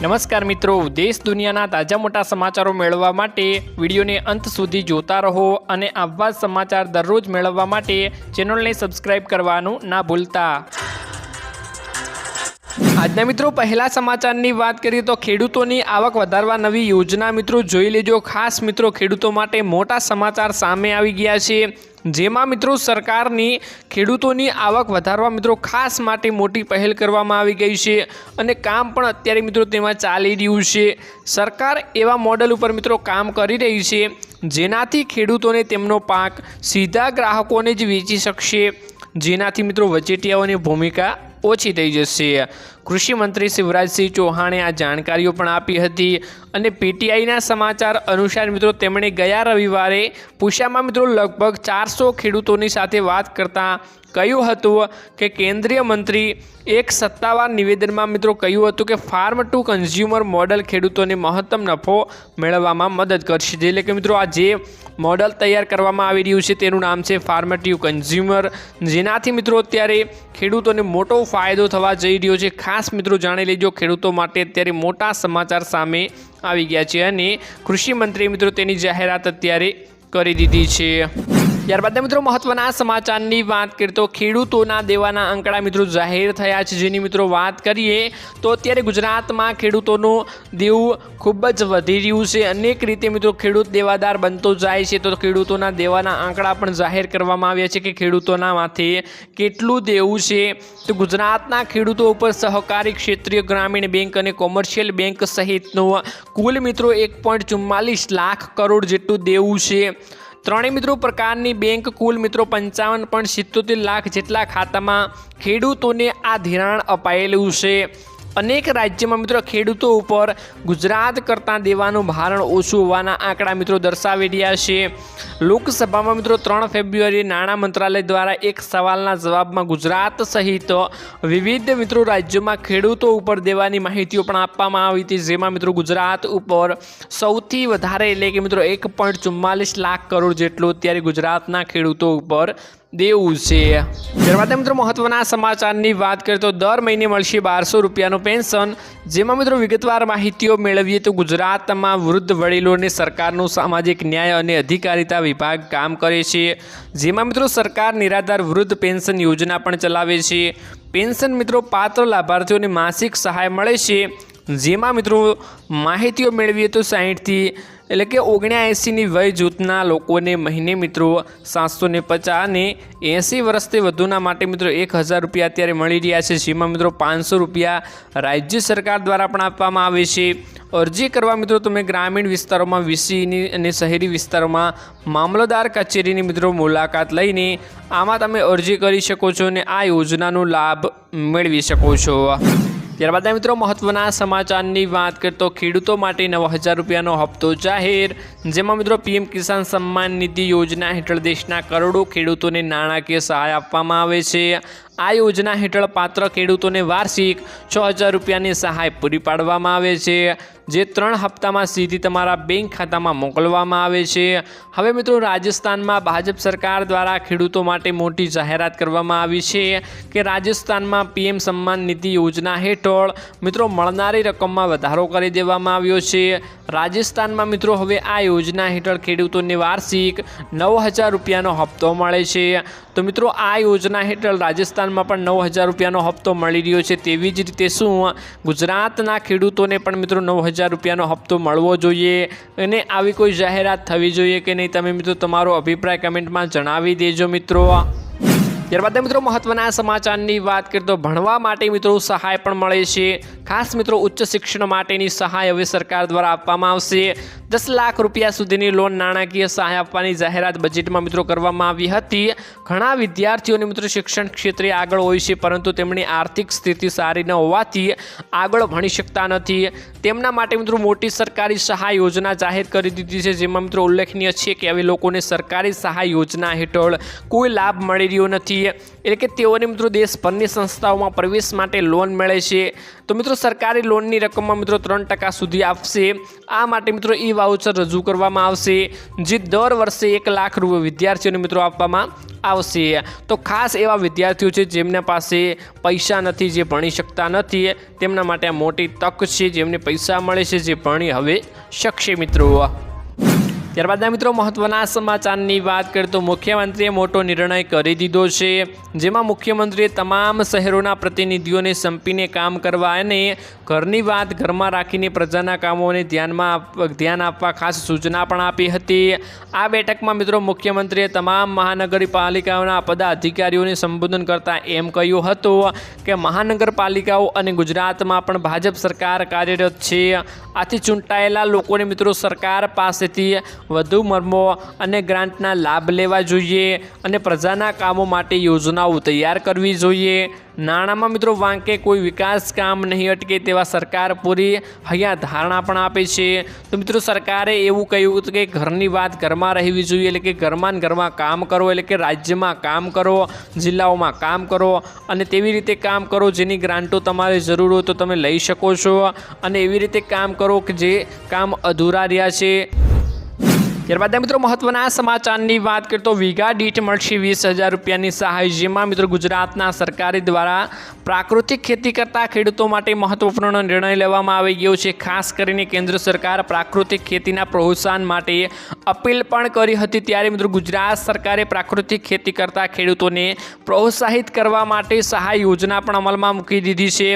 નમસ્કાર મિત્રો. દેશ દુનિયાના તાજા મોટા સમાચારો મેળવવા માટે વિડીયોને અંત સુધી જોતા રહો અને આવા સમાચાર દરરોજ મેળવવા માટે ચેનલને સબસ્ક્રાઇબ કરવાનું ના ભૂલતા. આજના મિત્રો, પહેલા સમાચારની વાત કરીએ તો ખેડૂતોની આવક વધારવા નવી યોજના મિત્રો જોઈ લેજો. ખાસ મિત્રો, ખેડૂતો માટે મોટા સમાચાર સામે આવી ગયા છે. જેમાં મિત્રો, સરકારની ખેડૂતોની આવક વધારવા મિત્રો ખાસ માટે મોટી પહેલ કરવામાં આવી ગઈ છે અને કામ પણ અત્યારે મિત્રો તેમાં ચાલી રહ્યું છે. સરકાર એવા મોડલ ઉપર મિત્રો કામ કરી રહી છે જેનાથી ખેડૂતોને તેમનો પાક સીધા ગ્રાહકોને જ વેચી શકશે. જેનાથી મિત્રો વચેટિયાઓની ભૂમિકા ઓછી થઈ જશે. કૃષિ મંત્રી શિવરાજસિંહ ચૌહાણે આ જાણકારીઓ પણ આપી હતી અને પીટીઆઈના સમાચાર અનુસાર મિત્રો તેમણે ગયા રવિવારે પૂછામાં મિત્રો લગભગ ચારસો ખેડૂતોની સાથે વાત કરતાં કહ્યું હતું કે કેન્દ્રીય મંત્રી એક સત્તાવાર નિવેદનમાં મિત્રો કહ્યું હતું કે ફાર્મ ટુ કન્ઝ્યુમર મોડલ ખેડૂતોને મહત્તમ નફો મેળવવામાં મદદ કરશે. એટલે કે મિત્રો આ જે મોડલ તૈયાર કરવામાં આવી રહ્યું છે તેનું નામ છે ફાર્મ ટુ કન્ઝ્યુમર જેનાથી મિત્રો અત્યારે ખેડૂતોને મોટો ફાયદો થવા જઈ રહ્યો છે. ખાસ મિત્રો જાણી લેજો, ખેડૂતો માટે અત્યારે મોટા સમાચાર સામે આવી ગયા છે અને કૃષિ મંત્રી મિત્રો તેની જાહેરાત અત્યારે કરી દીધી છે. ત્યારબાદ મિત્રો મહત્વના સમાચારની વાત કરીએ તો ખેડૂતોના દેવાના આંકડા મિત્રો જાહેર થયા છે. જેની મિત્રો વાત કરીએ તો અત્યારે ગુજરાતમાં ખેડૂતોનું દેવું ખૂબ જ વધી રહ્યું છે. અનેક રીતે મિત્રો ખેડૂત દેવાદાર બનતો જાય છે. તો ખેડૂતોના દેવાના આંકડા પણ જાહેર કરવામાં આવ્યા છે કે ખેડૂતોના માથે કેટલું દેવું છે. તો ગુજરાતના ખેડૂતો ઉપર સહકારી ક્ષેત્રીય ગ્રામીણ બેંક અને કોમર્શિયલ બેંક સહિતનું કુલ મિત્રો એક લાખ કરોડ જેટલું દેવું છે. ત્રણેય મિત્રો પ્રકારની બેંક કુલ મિત્રો પંચાવન પોઈન્ટ સિત્તોતેર લાખ જેટલા ખાતામાં ખેડૂતોને આ ધિરાણ અપાયેલું છે. અનેક રાજ્યમાં મિત્રો ખેડૂતો ઉપર ગુજરાત કરતાં દેવાનું ભારણ ઓછું હોવાના આંકડા મિત્રો દર્શાવી રહ્યા છે. લોકસભામાં મિત્રો ત્રણ ફેબ્રુઆરીએ નાણાં મંત્રાલય દ્વારા એક સવાલના જવાબમાં ગુજરાત સહિત વિવિધ મિત્રો રાજ્યોમાં ખેડૂતો ઉપર દેવાની માહિતીઓ પણ આપવામાં આવી હતી, જેમાં મિત્રો ગુજરાત ઉપર સૌથી વધારે એટલે કે મિત્રો એક લાખ કરોડ જેટલું અત્યારે ગુજરાતના ખેડૂતો ઉપર દેવું છે. ત્યારબાદ મિત્રો મહત્વના સમાચારની વાત કરીએ તો દર મહિને મળશે બારસો રૂપિયાનું પેન્શન. જેમાં મિત્રો વિગતવાર માહિતીઓ મેળવીએ તો ગુજરાતમાં વૃદ્ધ વડીલોને સરકારનું સામાજિક ન્યાય અને અધિકારિતા વિભાગ કામ કરે છે. જેમાં મિત્રો સરકાર નિરાધાર વૃદ્ધ પેન્શન યોજના પણ ચલાવે છે. પેન્શન મિત્રો પાત્ર લાભાર્થીઓને માસિક સહાય મળે છે. જેમાં મિત્રો માહિતીઓ મેળવીએ તો સાહીઠથી એટલે કે ઓગણ્યાએંસીની વય જૂથના લોકોને મહિને મિત્રો સાતસો ને પચાસ અને એંસી વર્ષથી વધુના માટે મિત્રો એક હજાર રૂપિયા અત્યારે મળી રહ્યા છે. જેમાં મિત્રો પાંચસો રૂપિયા રાજ્ય સરકાર દ્વારા પણ આપવામાં આવે છે. અરજી કરવા મિત્રો તમે ગ્રામીણ વિસ્તારોમાં, વીસીની અને શહેરી વિસ્તારોમાં મામલતદાર કચેરીની મિત્રો મુલાકાત લઈને આમાં તમે અરજી કરી શકો છો અને આ યોજનાનો લાભ મેળવી શકો છો. ત્યારબાદ મિત્રો, મહત્વના સમાચારની વાત કરીએ તો ખેડૂતો માટે નવ હજાર રૂપિયાનો હપ્તો જાહેર. જેમાં મિત્રો, પીએમ કિસાન સન્માન નિધિ યોજના હેઠળ દેશના કરોડો ખેડૂતોને નાણાકીય સહાય આપવામાં આવે છે. આ યોજના હેઠળ પાત્ર ખેડૂતોને વાર્ષિક છ હજાર રૂપિયાની સહાય પૂરી પાડવામાં આવે છે, જે ત્રણ હપ્તામાં સીધી તમારા બેંક ખાતામાં મોકલવામાં આવે છે. હવે મિત્રો, રાજસ્થાનમાં ભાજપ સરકાર દ્વારા ખેડૂતો માટે મોટી જાહેરાત કરવામાં આવી છે કે રાજસ્થાનમાં પીએમ સન્માન નિધિ યોજના હેઠળ મિત્રો મળનારી રકમમાં વધારો કરી દેવામાં આવ્યો છે. રાજસ્થાનમાં મિત્રો, હવે આ યોજના હેઠળ ખેડૂતોને વાર્ષિક નવ હજાર રૂપિયાનો હપ્તો મળે છે. તો મિત્રો, આ યોજના હેઠળ રાજસ્થાનમાં પણ નવ હજાર રૂપિયાનો હપ્તો મળી રહ્યો છે. તેવી જ રીતે શું ગુજરાતના ખેડૂતોને પણ મિત્રો નવ હજાર રૂપિયાનો હપ્તો મળવો જોઈએ અને આવી કોઈ જાહેરાત થવી જોઈએ કે નહીં, તમે મિત્રો તમારો અભિપ્રાય કમેન્ટમાં જણાવી દેજો મિત્રો. ત્યારબાદ મિત્રો મહત્વના સમાચારની વાત કરીએ તો ભણવા માટે મિત્રો સહાય પણ મળે છે. ખાસ મિત્રો ઉચ્ચ શિક્ષણ માટેની સહાય હવે સરકાર દ્વારા આપવામાં આવશે. દસ લાખ રૂપિયા સુધીની લોન નાણાકીય સહાય આપવાની જાહેરાત બજેટમાં મિત્રો કરવામાં આવી હતી. ઘણા વિદ્યાર્થીઓને મિત્રો શિક્ષણ ક્ષેત્રે આગળ હોય છે, પરંતુ તેમની આર્થિક સ્થિતિ સારી ન હોવાથી આગળ ભણી શકતા નથી. તેમના માટે મિત્રો મોટી સરકારી સહાય યોજના જાહેર કરી દીધી છે, જેમાં મિત્રો ઉલ્લેખનીય છે કે આવી લોકોને સરકારી સહાય યોજના હેઠળ કોઈ લાભ મળી રહ્યો નથી. એટલે કે તેઓને મિત્રો દેશભરની સંસ્થાઓમાં પ્રવેશ માટે લોન મળે છે. તો મિત્રો સરકારી લોનની રકમમાં મિત્રો ત્રણ ટકા સુધી આપશે. આ માટે મિત્રો ઈ વાઉચર રજૂ કરવામાં આવશે, જે દર વર્ષે એક લાખ રૂપિયા વિદ્યાર્થીઓને મિત્રો આપવામાં આવશે. તો ખાસ એવા વિદ્યાર્થીઓ છે જેમના પાસે પૈસા નથી, જે ભણી શકતા નથી, તેમના માટે આ મોટી તક છે જેમને પૈસા મળે છે, જે ભણી હવે શકશે મિત્રો. ત્યારબાદના મિત્રો મહત્વના સમાચારની વાત કરીએ તો મુખ્યમંત્રીએ મોટો નિર્ણય કરી દીધો છે, જેમાં મુખ્યમંત્રીએ તમામ શહેરોના પ્રતિનિધિઓને સંપીને કામ કરવા અને ઘરની વાત ઘરમાં રાખીને પ્રજાના કામોને ધ્યાનમાં ધ્યાન આપવા ખાસ સૂચના પણ આપી હતી. આ બેઠકમાં મિત્રો મુખ્યમંત્રીએ તમામ મહાનગરપાલિકાઓના પદાધિકારીઓને સંબોધન કરતા એમ કહ્યું હતું કે મહાનગરપાલિકાઓ અને ગુજરાતમાં પણ ભાજપ સરકાર કાર્યરત છે. આથી ચૂંટાયેલા લોકોને મિત્રો સરકાર પાસેથી વધુ મર્મો અને ગ્રાન્ટના લાભ લેવા જોઈએ અને પ્રજાના કામો માટે યોજનાઓ તૈયાર કરવી જોઈએ. નાણાંમાં મિત્રો વાંકે કોઈ વિકાસ કામ નહીં અટકે તેવા સરકાર પૂરી હૈયા ધારણા પણ આપે છે. તો મિત્રો સરકારે એવું કહ્યું હતું કે ઘરની વાત ઘરમાં રહેવી જોઈએ એટલે કે ઘરમાં ઘરમાં કામ કરો એટલે કે રાજ્યમાં કામ કરો, જિલ્લાઓમાં કામ કરો અને તેવી રીતે કામ કરો જેની ગ્રાન્ટો તમારે જરૂર હોય તો તમે લઈ શકો છો. અને એવી રીતે કામ કરો કે જે કામ અધૂરા રહ્યા છે. ત્યારબાદ મિત્રો મહત્વના સમાચારની વાત કરીએ તો વીઘા દીઠ મળશે વીસ હજાર રૂપિયાની સહાય, જેમાં મિત્રો ગુજરાતના સરકારી દ્વારા પ્રાકૃતિક ખેતી કરતા ખેડૂતો માટે મહત્વપૂર્ણ નિર્ણય લેવામાં આવી ગયો છે. ખાસ કરીને કેન્દ્ર સરકાર પ્રાકૃતિક ખેતીના પ્રોત્સાહન માટે અપીલ પણ કરી હતી. ત્યારે મિત્રો ગુજરાત સરકારે પ્રાકૃતિક ખેતી કરતા ખેડૂતોને પ્રોત્સાહિત કરવા માટે સહાય યોજના પણ અમલમાં મૂકી દીધી છે.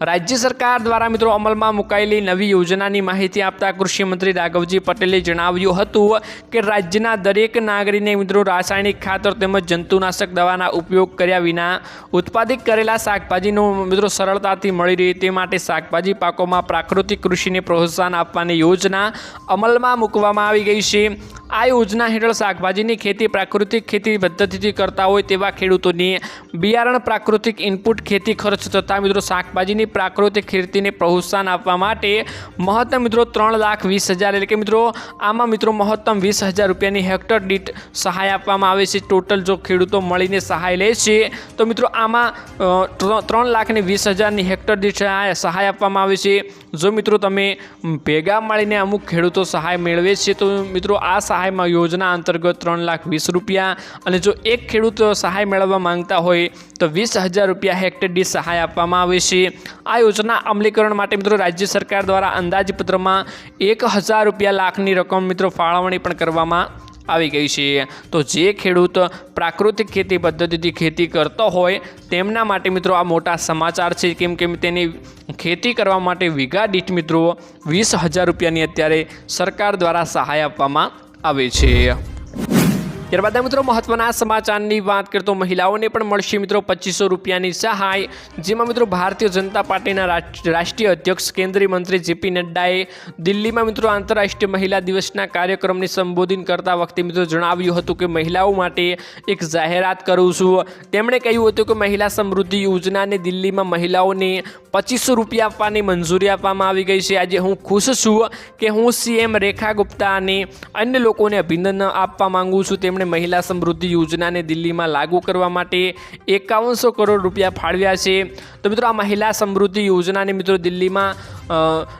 રાજ્ય સરકાર દ્વારા મિત્રો અમલમાં મુકાયેલી નવી યોજનાની માહિતી આપતા કૃષિમંત્રી રાઘવજી પટેલે જણાવ્યું હતું કે રાજ્યના દરેક નાગરિકને મિત્રો રાસાયણિક ખાતર તેમજ જંતુનાશક દવાના ઉપયોગ કર્યા વિના ઉત્પાદિત કરેલા શાકભાજીનો મિત્રો સરળતાથી મળી રહે તે માટે શાકભાજી પાકોમાં પ્રાકૃતિક કૃષિને પ્રોત્સાહન આપવાની યોજના અમલમાં મૂકવામાં આવી ગઈ છે. આ યોજના હેઠળ શાકભાજીની ખેતી પ્રાકૃતિક ખેતી પદ્ધતિથી કરતા હોય તેવા ખેડૂતોને બિયારણ પ્રાકૃતિક ઇનપુટ ખેતી ખર્ચ તથા મિત્રો શાકભાજીની પ્રાકૃતિક ખેતીને પ્રોત્સાહન આપવા માટે મહત્તમ મિત્રો ત્રણ લાખ વીસ હજાર એટલે કે મિત્રો આમાં મિત્રો મહત્તમ વીસ હજાર રૂપિયાની હેક્ટર દીઠ સહાય આપવામાં આવે છે. ટોટલ જો ખેડૂતો મળીને સહાય લે છે, તો મિત્રો આમાં ત્રણ લાખને વીસ હજારની હેક્ટર દીઠ સહાય આપવામાં આવે છે. જો મિત્રો તમે ભેગા મળીને અમુક ખેડૂતો સહાય મેળવે છે, તો મિત્રો આ સહાયમાં યોજના અંતર્ગત ત્રણ લાખ વીસ રૂપિયા અને જો એક ખેડૂત સહાય મેળવવા માંગતા હોય, તો વીસ હજાર રૂપિયા હેક્ટર દીઠ સહાય આપવામાં આવે છે. આ યોજના અમલીકરણ માટે મિત્રો રાજ્ય સરકાર દ્વારા અંદાજપત્રમાં એક હજાર રૂપિયા લાખની રકમ મિત્રો ફાળવણી પણ કરવામાં આવી ગઈ છે. તો જે ખેડૂત પ્રાકૃતિક ખેતી પદ્ધતિથી ખેતી કરતો હોય તેમના માટે મિત્રો આ મોટા સમાચાર છે. કેમ કે તેની ખેતી કરવા માટે વીઘા દીઠ મિત્રો વીસ હજાર રૂપિયાની અત્યારે સરકાર દ્વારા સહાય આપવામાં આવે છે. ત્યારબાદ મિત્રો મહત્વના સમાચારની વાત કરતો મહિલાઓને પણ મળશે મિત્રો પચીસો રૂપિયાની સહાય, જેમાં મિત્રો ભારતીય જનતા પાર્ટીના રાષ્ટ્રીય અધ્યક્ષ, કેન્દ્રીય મંત્રી જેપી નડ્ડાએ દિલ્હીમાં મિત્રો આંતરરાષ્ટ્રીય મહિલા દિવસના કાર્યક્રમને સંબોધન કરતા વખતે મિત્રો જણાવ્યું હતું કે મહિલાઓ માટે એક જાહેરાત કરું છું. તેમણે કહ્યું હતું કે મહિલા સમૃદ્ધિ યોજનાને દિલ્હીમાં મહિલાઓને પચીસો રૂપિયા આપવાની મંજૂરી આપવામાં આવી ગઈ છે. આજે હું ખુશ છું કે હું સીએમ રેખા ગુપ્તા અને અન્ય લોકોને અભિનંદન આપવા માંગુ છું. તેમણે મહિલા સમૃદ્ધિ યોજનાને દિલ્હીમાં લાગુ કરવા માટે એકાવનસો કરોડ રૂપિયા ફાળવ્યા છે. તો મિત્રો, આ મહિલા સમૃદ્ધિ યોજનાને મિત્રો દિલ્હીમાં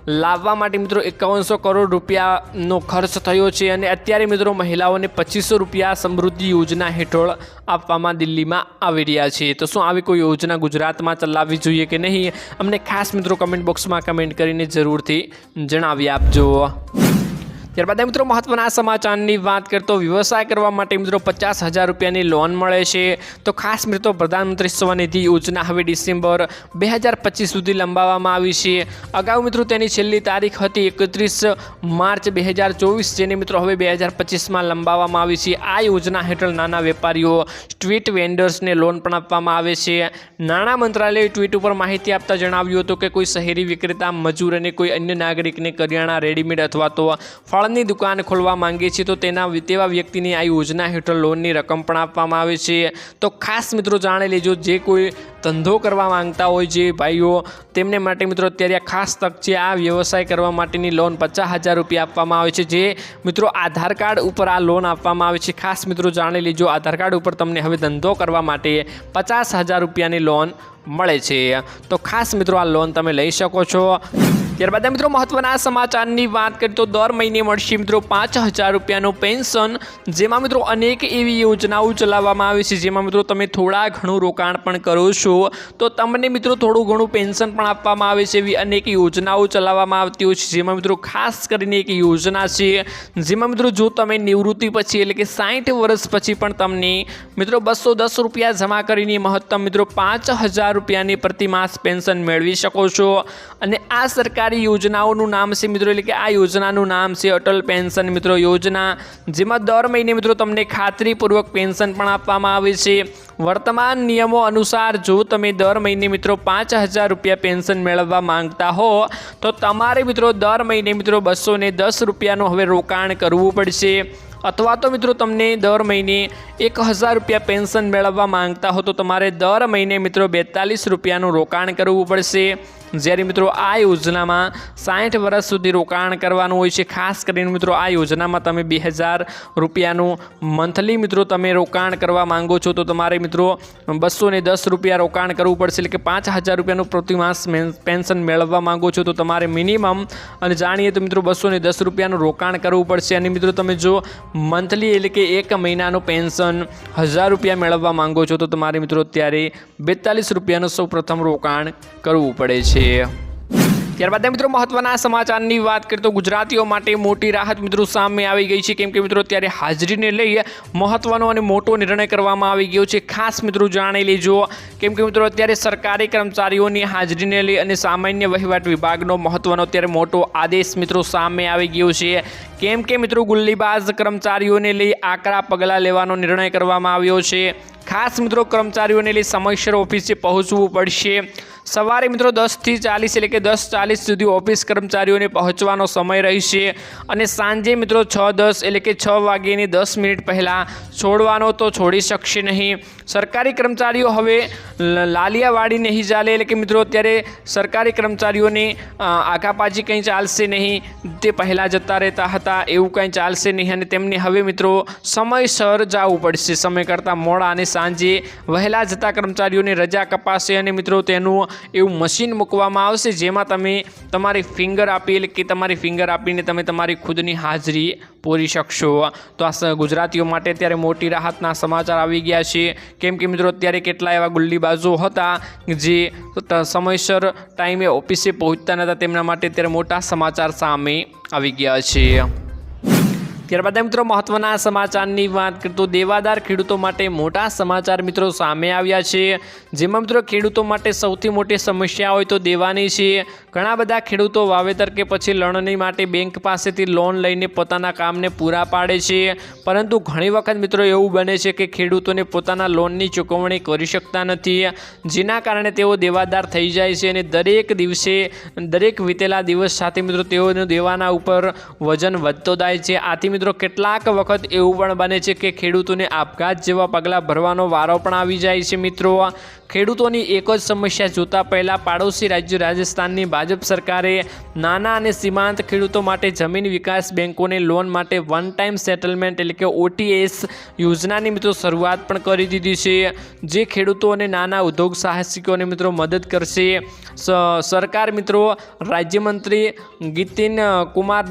લાવવા માટે મિત્રો એકાવનસો કરોડ રૂપિયાનો ખર્ચ થયો છે અને અત્યારે મિત્રો મહિલાઓને પચીસો રૂપિયા સમૃદ્ધિ યોજના હેઠળ આપવામાં દિલ્હીમાં આવી રહ્યા છે. તો શું આવી કોઈ યોજના ગુજરાતમાં ચલાવવી જોઈએ કે નહીં? અમને ખાસ મિત્રો કમેન્ટ બોક્સમાં કમેન્ટ કરીને જરૂરથી જણાવી આપજો. ત્યારબાદ મિત્રો મહત્વના સમાચારની વાત કરતો વ્યવસાય કરવા માટે મિત્રો પચાસ હજાર રૂપિયાની લોન મળે છે. તો ખાસ મિત્રો પ્રધાનમંત્રી સ્વનિધિ યોજના હવે ડિસેમ્બર બે હજાર પચીસ સુધી લંબાવવામાં આવી છે. અગાઉ મિત્રો તેની છેલ્લી તારીખ હતી એકત્રીસ માર્ચ બે હજાર ચોવીસ, જેને મિત્રો હવે બે હજાર પચીસમાં લંબાવવામાં આવી છે. આ યોજના હેઠળ નાના વેપારીઓ, સ્ટ્રીટ વેન્ડર્સને લોન પણ આપવામાં આવે છે. નાણાં મંત્રાલયે ટ્વીટ ઉપર માહિતી આપતા જણાવ્યું હતું કે કોઈ શહેરી વિક્રેતા, મજૂર અને કોઈ અન્ય નાગરિકને કરિયાણા, રેડીમેડ અથવા તો ફળ ફળની દુકાન ખોલવા માંગે છે તો તેના તેવા વ્યક્તિની આ યોજના હેઠળ લોનની રકમ પણ આપવામાં આવે છે. તો ખાસ મિત્રો જાણી લેજો, જે કોઈ ધંધો કરવા માંગતા હોય જે ભાઈઓ, તેમને માટે મિત્રો અત્યારે ખાસ તક છે, આ વ્યવસાય કરવા માટેની લોન પચાસ હજાર રૂપિયા આપવામાં આવે છે. જે મિત્રો આધાર કાર્ડ ઉપર આ લોન આપવામાં આવે છે. ખાસ મિત્રો જાણી લેજો, આધાર કાર્ડ ઉપર તમને હવે ધંધો કરવા માટે પચાસ હજાર રૂપિયાની લોન મળે છે. તો ખાસ મિત્રો આ લોન તમે લઈ શકો છો. ત્યારબાદ મિત્રો મહત્વના સમાચારની વાત કરીએ તો દર મહિને મળશે મિત્રો પાંચ હજાર રૂપિયાનું પેન્શન, જેમાં મિત્રો અનેક એવી યોજનાઓ ચલાવવામાં આવે છે, જેમાં મિત્રો તમે થોડા ઘણું રોકાણ પણ કરો છો. તો તમને મિત્રો થોડું ઘણું પેન્શન પણ આપવામાં આવે છે, એવી અનેક યોજનાઓ ચલાવવામાં આવતી હોય છે, જેમાં મિત્રો ખાસ કરીને એક યોજના છે, જેમાં મિત્રો જો તમે નિવૃત્તિ પછી એટલે કે સાઠ વર્ષ પછી પણ તમને મિત્રો બસો દસ રૂપિયા જમા કરીને મહત્તમ મિત્રો પાંચ હજાર રૂપિયાની પ્રતિમાસ પેન્શન મેળવી શકો છો. અને આ સરકારી યોજનાઓનું નામ છે મિત્રો, એટલે કે આ યોજનાનું નામ છે અટલ પેન્શન મિત્રો યોજના, જેમાં દર મહિને મિત્રો તમને ખાતરીપૂર્વક પેન્શન પણ આપવામાં આવે છે. વર્તમાન નિયમો અનુસાર જો તમે દર મહિને મિત્રો પાંચ હજાર રૂપિયા પેન્શન મેળવવા માંગતા હો, તો તમારે મિત્રો દર મહિને મિત્રો બસો ને દસ રૂપિયાનું હવે રોકાણ કરવું પડશે. અથવા તો મિત્રો તમને દર મહિને એક હજાર રૂપિયા પેન્શન મેળવવા માંગતા હો, તો તમારે દર મહિને મિત્રો બેતાલીસ રૂપિયાનું રોકાણ કરવું પડશે. જ્યારે મિત્રો આ યોજનામાં સાઠ વર્ષ સુધી રોકાણ કરવાનું હોય છે, ખાસ કરીને મિત્રો આ યોજનામાં તમે બે હજાર રૂપિયાનું મંથલી મિત્રો તમે રોકાણ કરવા માંગો છો, તો તમારે મિત્રો બસો દસ રૂપિયા રોકાણ કરવું પડશે, એટલે કે પાંચ હજાર રૂપિયાનું પ્રતિમાસ પેન્શન મેળવવા માંગો છો, તો તમારે મિનિમમ અને જાણીએ તો મિત્રો બસો દસ રૂપિયાનું રોકાણ કરવું પડશે, અને મિત્રો તમે જો મંથલી એટલે કે એક મહિનાનું પેન્શન હજાર રૂપિયા મેળવવા માંગો છો, તો તમારે મિત્રો અત્યારે બેતાલીસ રૂપિયાનું સૌ રોકાણ કરવું પડે છે. ત્યારબાદ મિત્રો મહત્વના સમાચારની વાત કરીએ તો ગુજરાતીઓ માટે મોટી રાહત મિત્રો સામે આવી ગઈ છે. કેમ કે મિત્રો ત્યારે હાજરીને લઈ મહત્વનો અને મોટો નિર્ણય કરવામાં આવી ગયો છે. ખાસ મિત્રો જાણી લેજો. કેમ કે મિત્રો અત્યારે સરકારી કર્મચારીઓની હાજરીને લઈ અને સામાન્ય વહીવટ વિભાગનો મહત્વનો અત્યારે મોટો આદેશ મિત્રો સામે આવી ગયો છે. કેમ કે મિત્રો ગુલ્લીબાજ કર્મચારીઓને લઈ આકરા પગલાં લેવાનો નિર્ણય કરવામાં આવ્યો છે. ખાસ મિત્રો કર્મચારીઓને લઈ સમયસર ઓફિસે પહોંચવું પડશે. સવારે મિત્રો દસથી ચાલીસ એટલે કે દસ ચાલીસ સુધી ઓફિસ કર્મચારીઓને પહોંચવાનો સમય રહેશે અને સાંજે મિત્રો છ દસ એટલે કે છ વાગ્યાની દસ મિનિટ પહેલાં છોડવાનો તો છોડી શકશે નહીં. સરકારી કર્મચારીઓ હવે લાલિયાવાડી નહીં ચાલે એટલે કે મિત્રો અત્યારે સરકારી કર્મચારીઓને અ, કંઈ ચાલશે નહીં. તે પહેલાં જતા રહેતા હતા એવું કંઈ ચાલશે નહીં અને તેમને હવે મિત્રો સમયસર જવું પડશે. સમય કરતાં મોડા અને સાંજે વહેલા જતા કર્મચારીઓને રજા કપાશે અને મિત્રો તેનું એવું મશીન મૂકવામાં આવશે જેમાં તમે તમારી ફિંગર આપી કે તમારી ફિંગર આપીને તમે તમારી ખુદની હાજરી પૂરી શકશો. તો આ ગુજરાતીઓ માટે અત્યારે મોટી રાહતના સમાચાર આવી ગયા છે. કેમ કે મિત્રો અત્યારે કેટલા એવા ગુલ્લીબાજો હતા જે સમયસર ટાઈમે ઓફિસે પહોંચતા નહોતા તેમના માટે અત્યારે મોટા સમાચાર સામે આવી ગયા છે. ત્યારબાદ મિત્રો મહત્વના સમાચારની વાત કરીએ તો દેવાદાર ખેડૂતો માટે મોટા સમાચાર મિત્રો સામે આવ્યા છે. જેમાં મિત્રો ખેડૂતો માટે સૌથી મોટી સમસ્યા હોય તો દેવાની છે. ઘણા બધા ખેડૂતો વાવેતર કે પછી લણણી માટે બેંક પાસેથી લોન લઈને પોતાના કામને પૂરા પાડે છે. પરંતુ ઘણી વખત મિત્રો એવું બને છે કે ખેડૂતોને પોતાના લોનની ચૂકવણી કરી શકતા નથી. જેના કારણે તેઓ દેવાદાર થઈ જાય છે અને દરેક દિવસે, દરેક વીતેલા દિવસ સાથે મિત્રો તેઓને દેવાના ઉપર વજન વધતો જાય છે. આથી મિત્રો, કેટલાક વખત એવું પણ બને છે કે ખેડૂતોને આપઘાત જેવા પગલાં ભરવાનો વારો પણ આવી જાય છે મિત્રો. ખેડૂતોની એક જ સમસ્યા જોતા પહેલાં પાડોશી રાજ્ય રાજસ્થાનની ભાજપ સરકારે નાના અને સીમાંત ખેડૂતો માટે જમીન વિકાસ બેંકોને લોન માટે વન ટાઈમ સેટલમેન્ટ એટલે કે ઓટીએસ યોજનાની મિત્રો શરૂઆત પણ કરી દીધી છે, જે ખેડૂતો અને નાના ઉદ્યોગ સાહસિકોને મિત્રો મદદ કરશે. સરકાર મિત્રો, રાજ્યમંત્રી ગીતિન કુમાર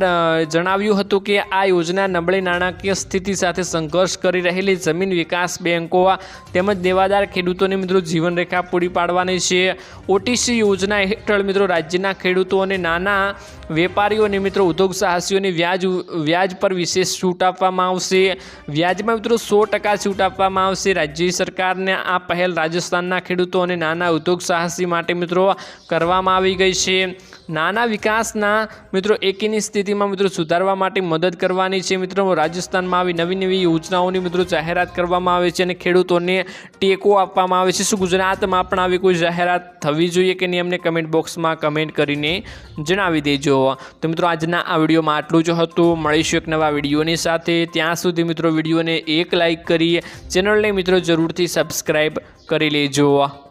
જણાવ્યું હતું કે આ યોજના નબળી નાણાકીય સ્થિતિ સાથે સંઘર્ષ કરી રહેલી જમીન વિકાસ બેંકો તેમજ દેવાદાર ખેડૂતોને મિત્રો જીવનરેખા પૂરી પાડવાની છે. ઓટીસી યોજના હેઠળ મિત્રો રાજ્યના ખેડૂતો અને નાના વેપારીઓને મિત્રો ઉદ્યોગ સાહસીઓને વ્યાજ વ્યાજ પર વિશેષ છૂટ આપવામાં આવશે. વ્યાજમાં મિત્રો સો ટકા છૂટ આપવામાં આવશે. રાજ્ય સરકારને આ પહેલ રાજસ્થાનના ખેડૂતો અને નાના ઉદ્યોગ સાહસી માટે મિત્રો કરવામાં આવી ગઈ છે. નાના વિકાસના મિત્રો, એકીની સ્થિતિમાં મિત્રો સુધારવા માટે મદદ કરવાની છે. મિત્રો, રાજસ્થાનમાં આવી નવી નવી યોજનાઓની મિત્રો જાહેરાત કરવામાં આવે છે અને ખેડૂતોને ટેકો આપવામાં આવે છે. શું ગુજરાતમાં પણ આવી કોઈ જાહેરાત થવી જોઈએ કે નહીં, અમને કમેન્ટ બોક્સમાં કમેન્ટ કરીને જણાવી દેજો. તો મિત્રો, આજના આ વિડીયોમાં આટલું જ હતું. મળીશું એક નવા વિડીયોની સાથે. ત્યાં સુધી મિત્રો વિડીયોને એક લાઇક કરી, ચેનલને મિત્રો જરૂરથી સબસ્ક્રાઈબ કરી લેજો.